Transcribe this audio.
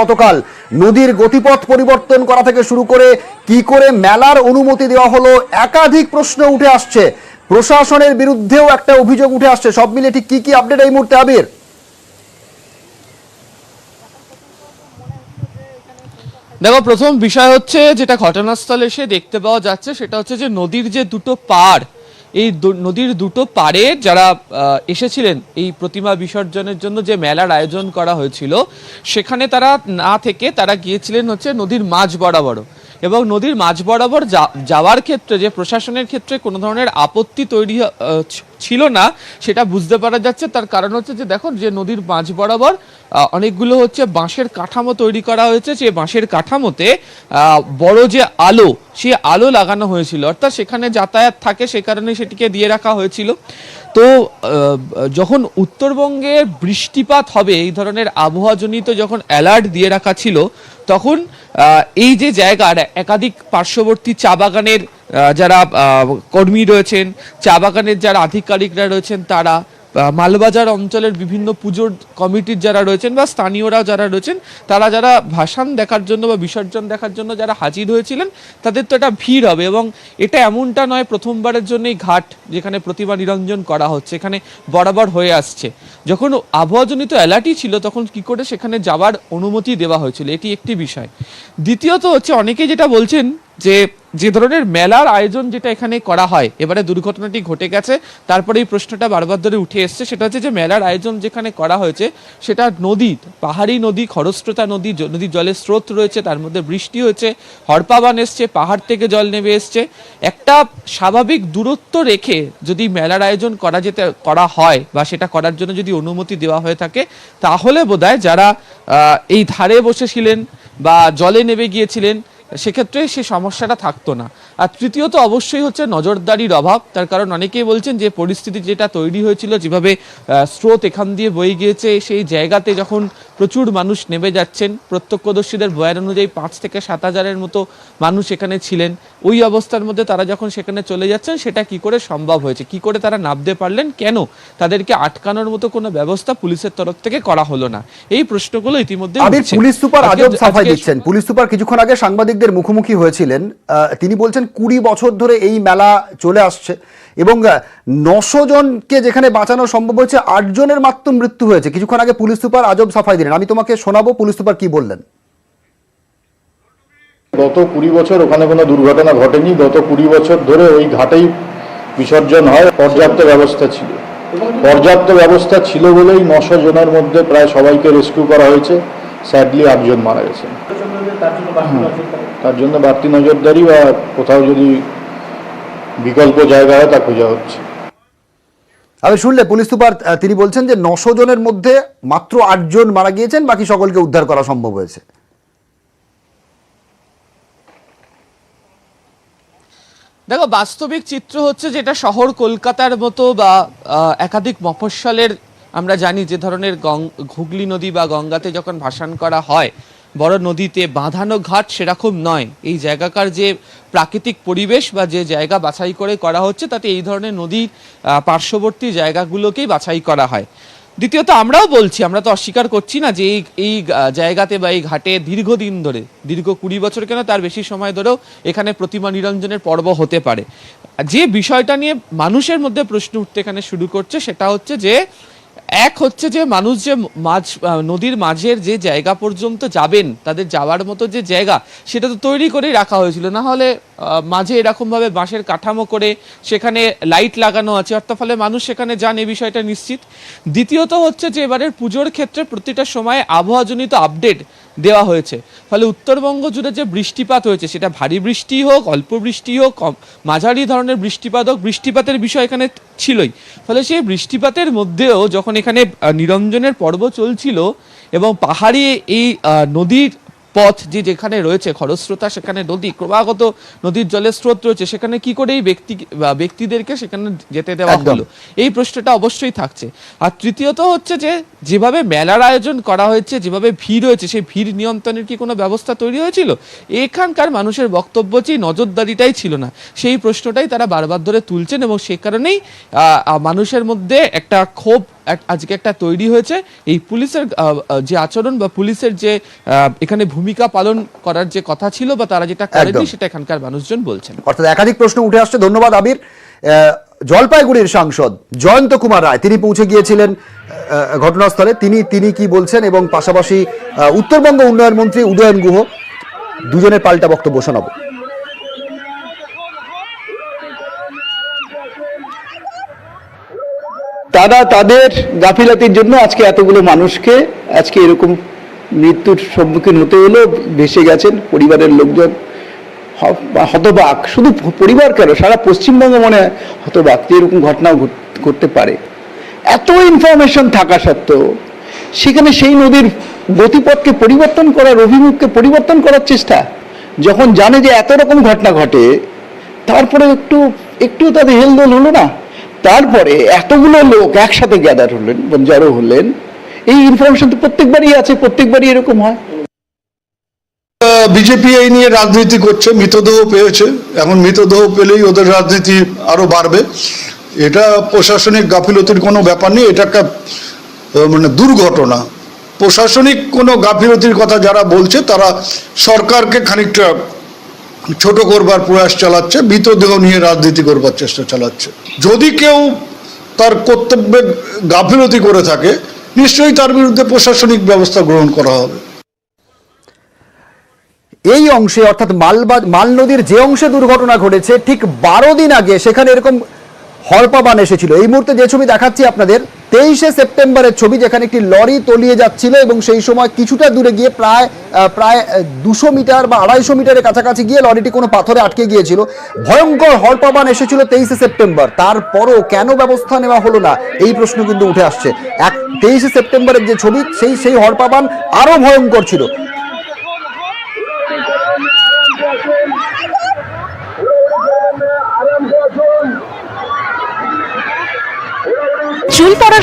গতকাল নদীর গতিপথ পরিবর্তন করা থেকে শুরু করে কি করে মেলার অনুমতি দেওয়া হলো, একাধিক প্রশ্ন উঠে আসছে। প্রশাসনের বিরুদ্ধেও একটা অভিযোগ উঠে আসছে। সব মিলে ঠিক কি কি আপডেট এই মুহূর্তে, আবির? দেখো, প্রথম বিষয় হচ্ছে যেটা ঘটনাস্থলে এসে দেখতে পাওয়া যাচ্ছে, সেটা হচ্ছে যে নদীর যে দুটো পাড় এই নদীর দুটো পারে যারা এসেছিলেন এই প্রতিমা বিসর্জনের জন্য যে মেলার আয়োজন করা হয়েছিল, সেখানে তারা না থেকে তারা গিয়েছিলেন হচ্ছে নদীর মাঝ বরাবর। এবং নদীর মাঝ বরাবর যাওয়ার ক্ষেত্রে, যে প্রশাসনের ক্ষেত্রে কোনো ধরনের আপত্তি তৈরি ছিল না, সেটা বুঝতে পারা যাচ্ছে। তার কারণ হচ্ছে যে দেখো যে নদীর মাঝ বরাবর অনেকগুলো হচ্ছে বাঁশের কাঠামো তৈরি করা হয়েছে। যে বাঁশের কাঠামোতে বড় যে আলো, সে আলো লাগানো হয়েছিল। অর্থাৎ সেখানে যাতায়াত থাকে, সে কারণে সেটিকে দিয়ে রাখা হয়েছিল। তো যখন উত্তরবঙ্গে বৃষ্টিপাত হবে, এই ধরনের আবহাওয়াজনিত যখন অ্যালার্ট দিয়ে রাখা ছিল, তখন এই যে জায়গার একাধিক পার্শ্ববর্তী চা বাগানের যারা কর্মী রয়েছেন, চা বাগানের যারা আধিকারিকরা রয়েছেন, তারা মালবাজার অঞ্চলের বিভিন্ন পুজোর কমিটির যারা রয়েছেন বা স্থানীয়রা যারা রয়েছেন, তারা যারা ভাসান দেখার জন্য বা বিসর্জন দেখার জন্য যারা হাজির হয়েছিলেন, তাদের তো এটা ভিড় হবে এবং এটা এমনটা নয় প্রথমবারের জন্যই ঘাট যেখানে প্রতিমা নিরঞ্জন করা হচ্ছে, এখানে বরাবর হয়ে আসছে। যখন আবহাওয়াজনিত অ্যালার্টই ছিল, তখন কি করে সেখানে যাওয়ার অনুমতি দেওয়া হয়েছিল, এটি একটি বিষয়। দ্বিতীয়ত হচ্ছে অনেকে যেটা বলছেন যে যে ধরনের মেলার আয়োজন যেটা এখানে করা হয়, এবারে দুর্ঘটনাটি ঘটে গেছে, তারপরে এই প্রশ্নটা বারবার ধরে উঠে এসছে, সেটা হচ্ছে যে মেলার আয়োজন যেখানে করা হয়েছে, সেটা নদী, পাহাড়ি নদী, খরস্রোতা নদী নদীর জলের স্রোত রয়েছে, তার মধ্যে বৃষ্টি হয়েছে, হরপাবান এসছে, পাহাড় থেকে জল নেমে এসছে। একটা স্বাভাবিক দূরত্ব রেখে যদি মেলার আয়োজন করা যেতে, করা হয় বা সেটা করার জন্য যদি অনুমতি দেওয়া হয়ে থাকে, তাহলে বোধহয় যারা এই ধারে বসেছিলেন বা জলে নেমে গিয়েছিলেন সেক্ষেত্রে সে সমস্যাটা থাকতো না। আর তৃতীয়ত অবশ্যই হচ্ছে নজরদারির অভাব। তার কারণ অনেকেই বলছেন যে পরিস্থিতি যেটা তৈরি হয়েছিল যেভাবে স্রোত এখান দিয়ে বয়ে গিয়েছে সেই জায়গাতে যখন প্রচুর মানুষ নেমে যাচ্ছেন প্রত্যক্ষদর্শীদের বয়ান অনুযায়ী পাঁচ থেকে সাত হাজারের মতো মানুষ এখানে ছিলেন। ওই অবস্থার মধ্যে তারা যখন সেখানে চলে যাচ্ছেন সেটা কি করে সম্ভব হয়েছে? কি করে তারা নামতে পারলেন? কেন? তাদেরকে আটকানোর মতো কোনো ব্যবস্থা পুলিশের তরফ থেকে করা হলো না। এই প্রশ্নগুলো ইতিমধ্যে পুলিশ সুপার আজব সাফাই দিচ্ছেন। পুলিশ সুপার কিছুক্ষণ আগে সাংবাদিকদের মুখোমুখি হয়েছিলেন তিনি বলছেন কুড়ি বছর ধরে এই মেলা চলে আসছে এবং নশো জনকে যেখানে বাঁচানো সম্ভব হয়েছে, আট জনের মাত্র মৃত্যু হয়েছে। কিছুক্ষণ আগে পুলিশ সুপার আজব সাফাই দিলেন। আমি তোমাকে শোনাবো, পুলিশ সুপার কি বললেন। গত কুড়ি বছর ওখানে কোনো দুর্ঘটনা ঘটেনি, গত কুড়ি বছর ধরে ওই ঘাটেই বিসর্জন হয়, পর্যাপ্ত ব্যবস্থা ছিল। পর্যাপ্ত ব্যবস্থা ছিল বলেই নশো জনের মধ্যে প্রায় সবাইকে রেস্কিউ করা হয়েছে। স্যাডলি আটজন মারা গেছেন। তার জন্য বাড়তি নজরদারি। বা কোথাও যদি বিকল্প জায়গা হয় তা খোঁজা হচ্ছে। আমি শুনলে পুলিশ সুপার তিনি বলছেন যে নশো জনের মধ্যে মাত্র আটজন মারা গিয়েছেন বাকি সকলকে উদ্ধার করা সম্ভব হয়েছে। দেখো বাস্তবিক চিত্র হচ্ছে যেটা শহর কলকাতার মতো বা আহ, একাধিক মফস্বলের আমরা জানি যে ধরনের গং- হুগলি নদী বা গঙ্গাতে যখন ভাসান করা হয় বড় নদীতে বাঁধানো ঘাট সেরকম নয়। এই জায়গাকার যে প্রাকৃতিক পরিবেশ বা যে জায়গা বাছাই করে করা হচ্ছে, তাতে এই ধরনের নদীর পার্শ্ববর্তী জায়গাগুলোকেই বাছাই করা হয়। দ্বিতীয়ত আমরাও বলছি, আমরা তো অস্বীকার করছি না যে এই এই জায়গাতে বা এই ঘাটে দীর্ঘদিন ধরে, দীর্ঘ কুড়ি বছর কেন তার বেশি সময় ধরেও এখানে প্রতিমা নিরঞ্জনের পর্ব হতে পারে। যে বিষয়টা নিয়ে মানুষের মধ্যে প্রশ্ন উঠতে এখানে শুরু করছে, সেটা হচ্ছে যে এক হচ্ছে যে মানুষ যে মাঝ নদীর মাঝের যে জায়গা পর্যন্ত যাবেন, তাদের যাওয়ার মতো যে জায়গা, সেটা তো তৈরি করেই রাখা হয়েছিল। না হলে মাঝে এরকমভাবে বাঁশের কাঠামো করে সেখানে লাইট লাগানো আছে অর্থাৎ ফলে মানুষ সেখানে যান এই বিষয়টা নিশ্চিত। দ্বিতীয়ত হচ্ছে যে এবারের পুজোর ক্ষেত্রে প্রতিটা সময় আবহাওয়াজনিত আপডেট দেওয়া হয়েছে। ফলে উত্তরবঙ্গ জুড়ে যে বৃষ্টিপাত হয়েছে, সেটা ভারী বৃষ্টি হোক, অল্প বৃষ্টি হোক, কম মাঝারি ধরনের বৃষ্টিপাত হোক, বৃষ্টিপাতের বিষয় এখানে ছিলই। ফলে সেই বৃষ্টিপাতের মধ্যেও যখন এখানে নিরঞ্জনের পর্ব চলছিল এবং পাহাড়ি এই নদীর পথ যে যেখানে রয়েছে খরস্রোতা সেখানে নদী ক্রমাগত নদীর জলের স্রোত রয়েছে সেখানে কি করে এই ব্যক্তি ব্যক্তিদেরকে সেখানে যেতে দেওয়া হলো? এই প্রশ্নটা অবশ্যই থাকছে। আর তৃতীয়ত হচ্ছে যে যেভাবে মেলার আয়োজন করা হয়েছে যেভাবে ভিড় হয়েছে সেই ভিড় নিয়ন্ত্রণের কি কোনো ব্যবস্থা তৈরি হয়েছিল? এখানকার মানুষের বক্তব্য যে নজরদারিটাই ছিল না সেই প্রশ্নটাই তারা বারবার ধরে তুলছেন এবং সে কারণেই মানুষের মধ্যে একটা ক্ষোভ আজকে একটা তৈরি হয়েছে। এই পুলিশের যে আচরণ বা পুলিশের যে এখানে ভূমিকা পালন করার যে কথা ছিল বা তারা যেটা করেনি সেটা এখানকার মানুষজন বলছেন। অর্থাৎ একাধিক প্রশ্ন উঠে আসছে। ধন্যবাদ আবির আহ, জলপাইগুড়ির সাংসদ জয়ন্ত কুমার রায় তিনি পৌঁছে গিয়েছিলেন ঘটনাস্থলে। তিনি তিনি কি বলছেন এবং পাশাপাশি উত্তরবঙ্গ উন্নয়ন মন্ত্রী উদয়ন গুহ দুজনের পাল্টা বক্তব্য শোনাবো। তারা তাদের গাফিলাতির জন্য আজকে এতগুলো মানুষকে, আজকে এরকম মৃত্যুর সম্মুখীন হতে হলো, ভেসে গেছেন পরিবারের লোকজন। হতবাক, শুধু পরিবার কেন? সারা পশ্চিমবঙ্গ মনে হয় হতবাক যে এরকম ঘটনা ঘট- ঘটতে পারে। এত ইনফরমেশন থাকা সত্ত্বেও সেখানে সেই নদীর গতিপথকে পরিবর্তন করার অভিমুখকে পরিবর্তন করার চেষ্টা, যখন জানে যে এত রকম ঘটনা ঘটে, তারপরে একটু একটু তাদের হেলদোল হলো না। তারপরে এতগুলো লোক একসাথে গ্যাদার হলেন জড়ো হলেন, এই ইনফরমেশন তো প্রত্যেকবারই আছে, প্রত্যেকবারই এরকম হয়। বিজেপি এই নিয়ে রাজনীতি করছে, মৃতদেহ পেয়েছে এখন মৃতদেহ পেলেই ওদের রাজনীতি আরও বাড়বে। এটা প্রশাসনিক গাফিলতির কোনো ব্যাপার নেই, এটা একটা মানে দুর্ঘটনা। প্রশাসনিক কোনো গাফিলতির কথা যারা বলছে, তারা সরকারকে খানিকটা ছোট করবার প্রয়াস চালাচ্ছে, মৃতদেহ নিয়ে রাজনীতি করবার চেষ্টা চালাচ্ছে। যদি কেউ তার কর্তব্যে গাফিলতি করে থাকে, নিশ্চয়ই তার বিরুদ্ধে প্রশাসনিক ব্যবস্থা গ্রহণ করা হবে। এই অংশে, অর্থাৎ মালবা মাল নদীর যে অংশে দুর্ঘটনা ঘটেছে, ঠিক বারো দিন আগে সেখানে এরকম হরপাবান এসেছিল। এই মুহূর্তে যে ছবি দেখাচ্ছি আপনাদের, তেইশে সেপ্টেম্বরের ছবি যেখানে একটি লরি তলিয়ে যাচ্ছিল এবং সেই সময় কিছুটা দূরে গিয়ে প্রায় প্রায় দুশো মিটার বা আড়াইশো মিটারের কাছাকাছি গিয়ে লরিটি কোনো পাথরে আটকে গিয়েছিল। ভয়ঙ্কর হরপাবান এসেছিল তেইশে সেপ্টেম্বর। তারপরও কেন ব্যবস্থা নেওয়া হলো না? এই প্রশ্ন কিন্তু উঠে আসছে। এক, তেইশে সেপ্টেম্বরের যে ছবি, সেই সেই হরপাবান আরও ভয়ঙ্কর ছিল। চুল পড়ার